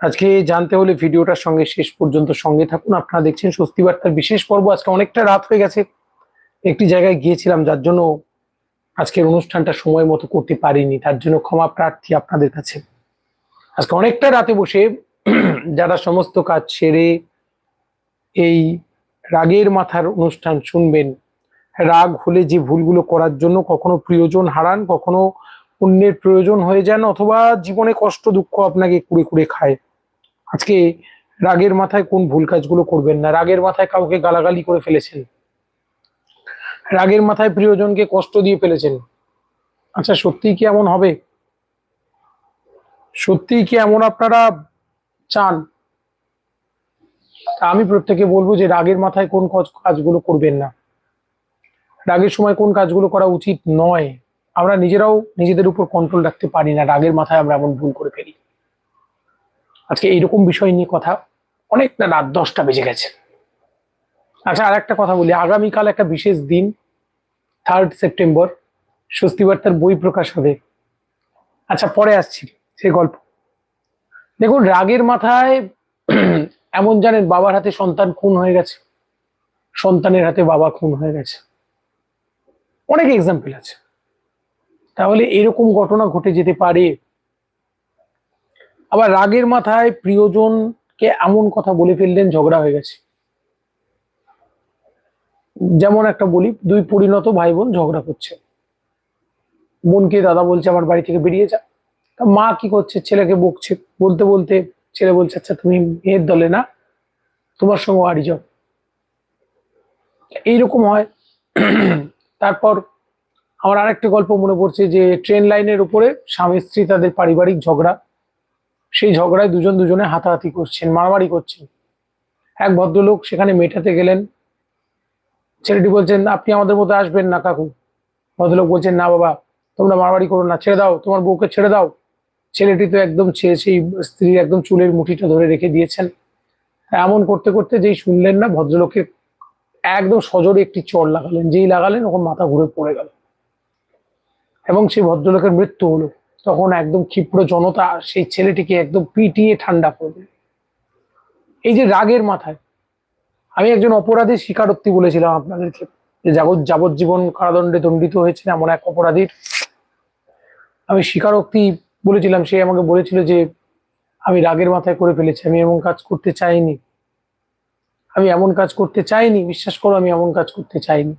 আজকে জানতে হলে ভিডিওটার সঙ্গে শেষ পর্যন্ত সঙ্গে থাকুন। আপনারা দেখছেন স্বস্তি বার্তার বিশেষ পর্ব। আজকে অনেকটা রাত হয়ে গেছে। একটি জায়গায় গিয়েছিলাম, যার জন্য আজকের অনুষ্ঠানটা সময় মতো করতে পারিনি। তার জন্য ক্ষমা প্রার্থী আপনাদের কাছে। আজকে অনেকটা রাতে বসে যারা সমস্ত কাজ সেরে এই রাগের মাথার অনুষ্ঠান শুনবেন। রাগ হলে যে ভুলগুলো করার জন্য কখনো প্রিয়জন হারান, কখনো অন্যের প্রয়োজন হয়ে যান, অথবা জীবনে কষ্ট দুঃখ আপনাকে কুড়ে কুড়ে খায়। আজকে রাগের মাথায় কোন ভুল কাজগুলো করবেন না? রাগের মাথায় কাউকে গালাগালি করে ফেলেছেন? রাগের মাথায় প্রিয়জনকে কষ্ট দিয়ে ফেলেছেন? আচ্ছা সত্যিই কি এমন হবে? সত্যিই কি এমন আপনারা চান? আমি প্রত্যেকে বলব যে রাগের মাথায় কোন কাজ- কাজগুলো করবেন না। রাগের সময় কোন কাজগুলো করা উচিত নয়। আমরা নিজেরাও নিজেদের উপর কন্ট্রোল রাখতে পারি না। রাগের মাথায় আমরা এমন ভুল করে ফেলি। আজকে এইরকম বিষয় নিয়ে কথা অনেকটা রাত দশটা বেজে গেছে। আচ্ছা আর একটা কথা বলি। আগামীকাল একটা বিশেষ দিন থার্ড সেপ্টেম্বর স্বস্তি বার্তার বই প্রকাশ হবে। আচ্ছা পরে আসছি সে গল্প। দেখুন, রাগের মাথায় এমন জানেন, বাবার হাতে সন্তান খুন হয়ে গেছে। সন্তানের হাতে বাবা খুন হয়ে গেছে। অনেক এক্সাম্পল আছে। তাহলে এরকম ঘটনা ঘটে যেতে পারে আবার রাগের মাথায় প্রিয়জনকে এমন কথা বলে ফেললেন, ঝগড়া হয়ে গেছে। যেমন একটা বলি, দুই পরিণত ভাই বোন ঝগড়া করছে। বোনকে দাদা বলছে, আমার বাড়ি থেকে বেরিয়ে যা। মা কি করছে? ছেলেকে বকছে, বলতে বলতে ছেলে বলছে আচ্ছা তুমি মেয়ের দলে না, তোমার সঙ্গে বাড়ি যাও। এইরকম হয়। তারপর আমার আরেকটা গল্প মনে পড়ছে যে, ট্রেন লাইনের উপরে স্বামী স্ত্রী তাদের পারিবারিক ঝগড়া সেই ঝগড়ায় দুজন দুজনে হাতাহাতি করছেন, মারামারি করছেন। এক ভদ্রলোক সেখানে মেটাতে গেলেন। ছেলেটি বলছেন, আপনি আমাদের মধ্যে আসবেন না কাকু। ভদ্রলোক বলছেন, না বাবা, তোমরা মারামারি করো না, ছেড়ে দাও, তোমার বউকে ছেড়ে দাও। ছেলেটি তো একদম সেই স্ত্রীর একদম চুলের মুঠিটা ধরে রেখে দিয়েছেন। এমন করতে করতে যেই শুনলেন না, ভদ্রলোকের একদম সজোরে একটি চড় লাগালেন, যেই লাগালেন ওখানে মাথা ঘুরে পড়ে গেল। এবং সেই ভদ্রলোকের মৃত্যু হলো। তখন একদম ক্ষিপ্র জনতা সেই ছেলেটিকে একদম পিটিয়ে ঠান্ডা করে দিল। এই যে রাগের মাথায়, আমি একজন অপরাধীর স্বীকারোক্তি বলেছিলাম আপনাদেরকে যে যাবত যাবজ্জীবন কারাদণ্ডে দণ্ডিত হয়েছিল এমন এক অপরাধীর। আমি স্বীকারোক্তি বলেছিলাম, সে আমাকে বলেছিল যে আমি রাগের মাথায় করে ফেলেছি, আমি এমন কাজ করতে চাইনি। আমি এমন কাজ করতে চাইনি, বিশ্বাস করো আমি এমন কাজ করতে চাইনি।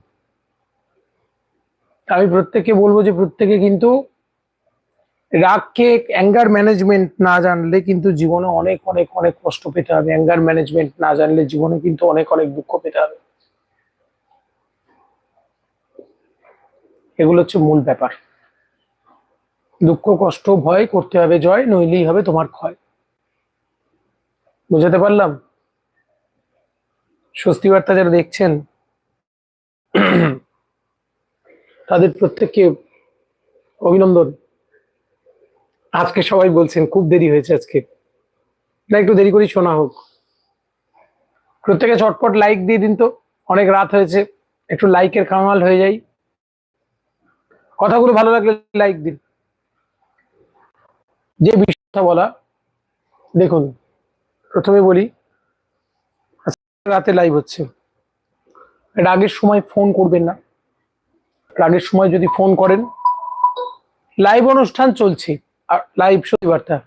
আমি প্রত্যেককে বলব যে প্রত্যেকে কিন্তু রাগকে অ্যাঙ্গার ম্যানেজমেন্ট না জানলে কিন্তু জীবনে অনেক অনেক অনেক কষ্ট পেতে হবে। অ্যাঙ্গার ম্যানেজমেন্ট না জানলে জীবনে কিন্তু অনেক অনেক দুঃখ পেতে হবে। এগুলো হচ্ছে মূল ব্যাপার। দুঃখ, কষ্ট, ভয় করতে হবে, জয় নইলেই হবে তোমার ক্ষয়। বুঝাতে পারলাম? স্বস্তি বার্তা যারা দেখছেন, তাদের প্রত্যেককে অভিনন্দন। আজকে সবাই বলছেন, খুব দেরি হয়েছে আজকে। একটু দেরি করেই শোনা হোক। প্রত্যেকে চটপট লাইক দিয়ে দিন তো। অনেক রাত হয়েছে, একটু লাইকের কামাল হয়ে যাই। কথাগুলো ভালো লাগলে লাইক দিন। যে বিষয়টা বলা, দেখুন, প্রথমে বলি রাতে লাইভ হচ্ছে। রাগের সময় ফোন করবেন না। রাগের সময় যদি ফোন করেন লাইভ অনুষ্ঠান চলছে। লাইভ বার্তা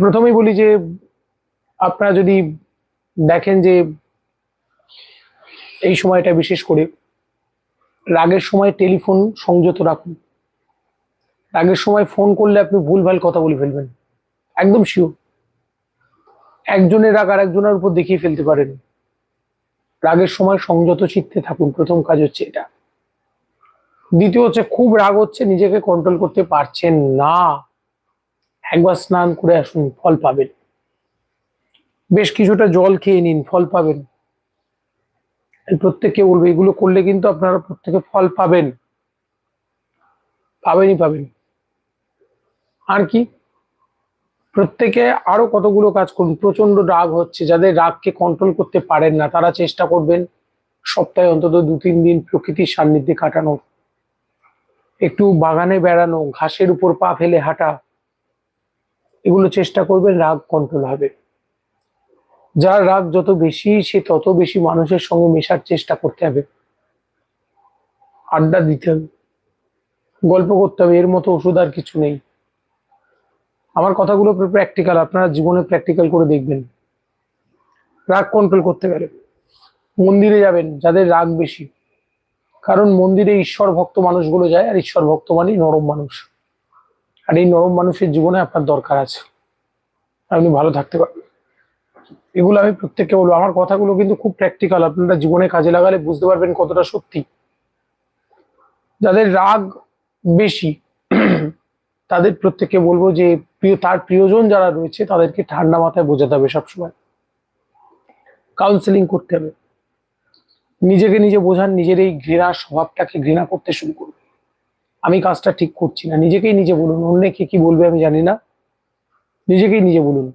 প্রথমেই বলি যে, আপনারা যদি দেখেন যে, এই সময়টা বিশেষ করে, রাগের সময় টেলিফোন সংযত রাখুন। রাগের সময় ফোন করলে আপনি ভুলভাল কথা বলে ফেলবেন। একদম শিওর একজনের রাগ আর একজনের উপর দেখিয়ে ফেলতে পারেন। রাগের সময় সংযত চিত্তে থাকুন, প্রথম কাজ হচ্ছে এটা। দ্বিতীয় হচ্ছে খুব রাগ হচ্ছে, নিজেকে কন্ট্রোল করতে পারছেন না। একবার স্নান করে আসুন, ফল পাবেন। বেশ কিছুটা জল খেয়ে নিন, ফল পাবেন। প্রত্যেককে বলব, এগুলো করলে কিন্তু আপনারা প্রত্যেকে ফল পাবেন। পাবেনই পাবেন। আর কি? প্রত্যেকে আরও কতগুলো কাজ করুন প্রচণ্ড রাগ হচ্ছে। যাদের রাগকে কন্ট্রোল করতে পারেন না, তারা চেষ্টা করবেন সপ্তাহে অন্তত দু তিন দিন প্রকৃতির সান্নিধ্যে কাটানোর। একটু বাগানে বেড়ানো, ঘাসের উপর পা ফেলে হাঁটা, এগুলো চেষ্টা করবেন রাগ কন্ট্রোল হবে। যার রাগ যত বেশি, সে তত বেশি মানুষের সঙ্গে মেশার চেষ্টা করতে হবে। আড্ডা দিতে হবে। গল্প করতে হবে, এর মতো ওষুধ আর কিছু নেই। আমার কথাগুলো প্র্যাকটিক্যাল আপনারা জীবনে প্র্যাকটিক্যাল করে দেখবেন। রাগ কন্ট্রোল করতে গেলে। মন্দিরে যাবেন, যাদের রাগ বেশি। কারণ মন্দিরে ঈশ্বর ভক্ত মানুষগুলো যায় আর ঈশ্বর ভক্ত মানেই নরম মানুষ। আর এই নরম মানুষের জীবনে আপনার দরকার আছে। আপনি ভালো থাকতে পারবেন এগুলো আমি প্রত্যেককে বলব। আমার কথাগুলো কিন্তু খুব প্র্যাকটিক্যাল আপনারা জীবনে কাজে লাগালে বুঝতে পারবেন কতটা সত্যি। যাদের রাগ বেশি, তাদের প্রত্যেককে বলব যে, প্রিয়, তার প্রিয়জন যারা রয়েছে, তাদেরকে ঠান্ডা মাথায় বোঝাতে হবে সবসময়। কাউন্সেলিং করতে হবে। নিজেকে নিজে বোঝান, নিজের এই ঘৃণা স্বভাবটাকে ঘৃণা করতে শুরু করুন। আমি কাজটা ঠিক করছি না, নিজেকেই নিজে বলুন অন্যকে কি বলবে আমি জানি না। নিজেকেই নিজে বলুন।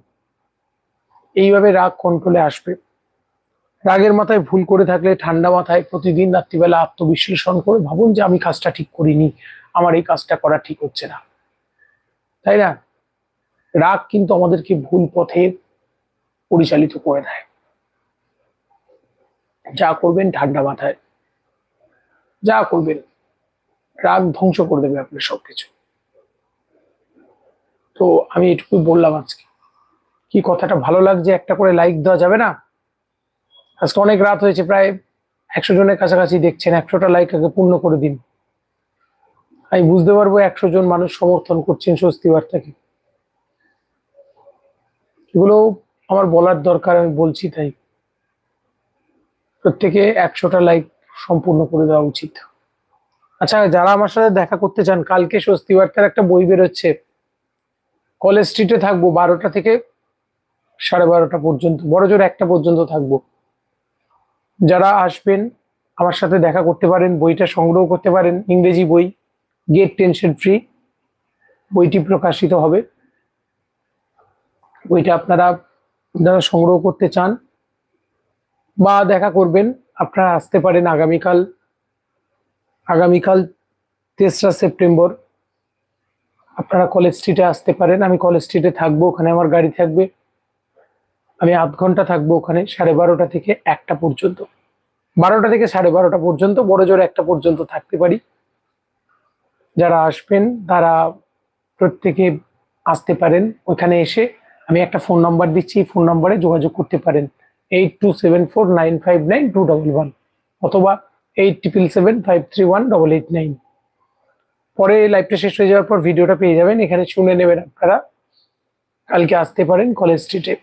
এইভাবে রাগ কন্ট্রোলে আসবে। রাগের মাথায় ভুল করে থাকলে, ঠান্ডা মাথায় প্রতিদিন রাত্রিবেলা আত্মবিশ্লেষণ করে ভাবুন যে আমি কাজটা ঠিক করিনি, আমার এই কাজটা করা ঠিক হচ্ছে না। তাই না? রাগ কিন্তু আমাদেরকে ভুল পথে পরিচালিত করে দেয়। যা করবেন ঠান্ডা মাথায়। যা করবেন, রাগ ধ্বংস করে দেবে আপনার সবকিছু। তো আমি এটুকু বললাম আজকে। কি কথাটা ভালো লাগছে, একটা করে লাইক দেওয়া যাবে না? আজকে অনেক রাত হয়েছে, প্রায় একশো জনের কাছাকাছি দেখছেন, একশোটা লাইক আগে পূর্ণ করে দিন। আমি বুঝতে পারব একশো জন মানুষ সমর্থন করছেন স্বস্তি বার্তাকে। এগুলো আমার বলার দরকার, আমি বলছি তাই। প্রত্যেকে একশোটা লাইক সম্পূর্ণ করে দেওয়া উচিত। আচ্ছা যারা আমার সাথে দেখা করতে চান, কালকে স্বস্তি বার্তার একটা বই বেরোচ্ছে। কলেজ স্ট্রিটে থাকব, বারোটা থেকে সাড়ে বারোটা পর্যন্ত, বড় জোর একটা পর্যন্ত থাকব। যারা আসবেন, আমার সাথে দেখা করতে পারেন, বইটা সংগ্রহ করতে পারেন, ইংরেজি বই গেট টেনশন ফ্রি বইটি প্রকাশিত হবে। বইটা আপনারা যারা সংগ্রহ করতে চান বা দেখা করবেন, আপনারা আসতে পারেন আগামীকাল আগামীকাল তেসরা সেপ্টেম্বর। আপনারা কলেজ স্ট্রিটে আসতে পারেন, আমি কলেজ স্ট্রিটে থাকব, ওখানে আমার গাড়ি থাকবে। আমি আধ ঘণ্টা থাকব ওখানে, সাড়ে বারোটা থেকে একটা পর্যন্ত। বারোটা থেকে সাড়ে বারোটা পর্যন্ত, বড় জোর একটা পর্যন্ত থাকতে পারি। যারা আসবেন, তারা প্রত্যেকে আসতে পারেন। ওখানে এসে আমি একটা ফোন নাম্বার দিচ্ছি ফোন নাম্বারে যোগাযোগ করতে পারেন। Eight two seven four nine five nine two double one অথবা eight triple seven five three one double eight nine পরে লাইভটা শেষ হয়ে যাওয়ার পর ভিডিওটা পেয়ে যাবেন, এখানে শুনে নেবেন আপনারা। কালকে আসতে পারেন কলেজ স্ট্রিটে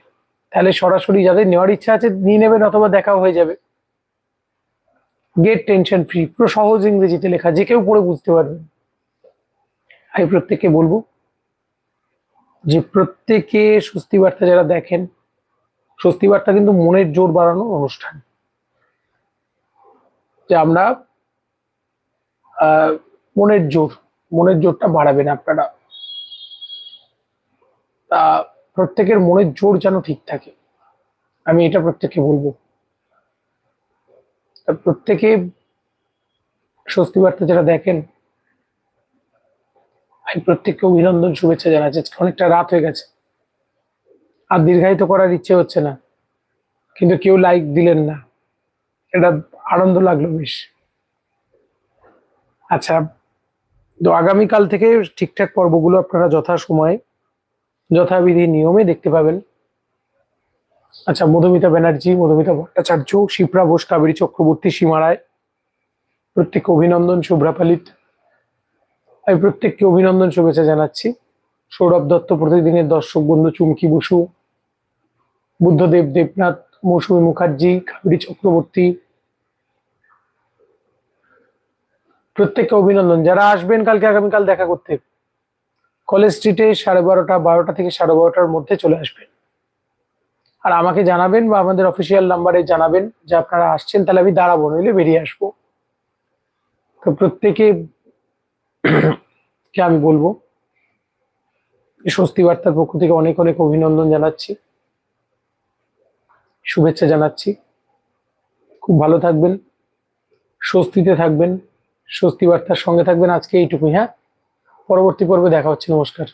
তাহলে সরাসরি যাদের নেওয়ার ইচ্ছা আছে, নিয়ে নেবেন অথবা দেখাও হয়ে যাবে। গেট টেনশন ফ্রি পুরো সহজ ইংরেজিতে লেখা, যে কেউ পড়ে বুঝতে পারবেন আমি প্রত্যেককে বলব যে প্রত্যেকে স্বস্তি বার্তা যারা দেখেন স্বস্তি বার্তা কিন্তু মনের জোর বাড়ানোর অনুষ্ঠান। যে আমরা মনের জোর, মনের জোরটা বাড়াবেন আপনারা। তা প্রত্যেকের মনের জোর যেন ঠিক থাকে। আমি এটা প্রত্যেককে বলব। প্রত্যেকে স্বস্তি বার্তা যারা দেখেন, আমি প্রত্যেককে অভিনন্দন, শুভেচ্ছা জানাচ্ছি। অনেকটা রাত হয়ে গেছে। আর দীর্ঘায়িত করার ইচ্ছে হচ্ছে না। কিন্তু কেউ লাইক দিলেন না। এটা আনন্দ লাগল বেশ। আচ্ছা তো আগামীকাল থেকে ঠিকঠাক পর্বগুলো আপনারা যথা সময়ে যথাবিধি নিয়মে দেখতে পাবেন। আচ্ছা মধুমিতা ব্যানার্জি, মধুমিতা ভট্টাচার্য, শিপ্রা বোস কাবেরী চক্রবর্তী সীমারায় প্রত্যেককে অভিনন্দন, শুভ্রা পালিত। আমি প্রত্যেককে অভিনন্দন, শুভেচ্ছা জানাচ্ছি। সৌরভ দত্ত প্রতিদিনের দর্শক বন্ধু চুমকি বসু। বুদ্ধদেব দেবনাথ, মৌসুমী মুখার্জি, কাবেরী চক্রবর্তী। প্রত্যেককে অভিনন্দন। যারা আসবেন কালকে, আগামীকাল দেখা করতে, কলেজ স্ট্রিটে সাড়ে বারোটা বারোটা থেকে সাড়ে বারোটার মধ্যে চলে আসবেন। আর আমাকে জানাবেন বা আমাদের অফিসিয়াল নাম্বারে জানাবেন যে আপনারা আসছেন, তাহলে আমি দাঁড়াবো, নইলে বেরিয়ে আসব। তো প্রত্যেকে কে আমি বলব? স্বস্তি বার্তার পক্ষ থেকে অনেক অনেক অভিনন্দন জানাচ্ছি। শুভেচ্ছা জানাচ্ছি। খুব ভালো থাকবেন, স্বস্তিতে থাকবেন স্বস্তি বার্তার সঙ্গে থাকবেন আজকে এইটুকুই হ্যাঁ? পরবর্তী পর্বে দেখা হচ্ছে, নমস্কার।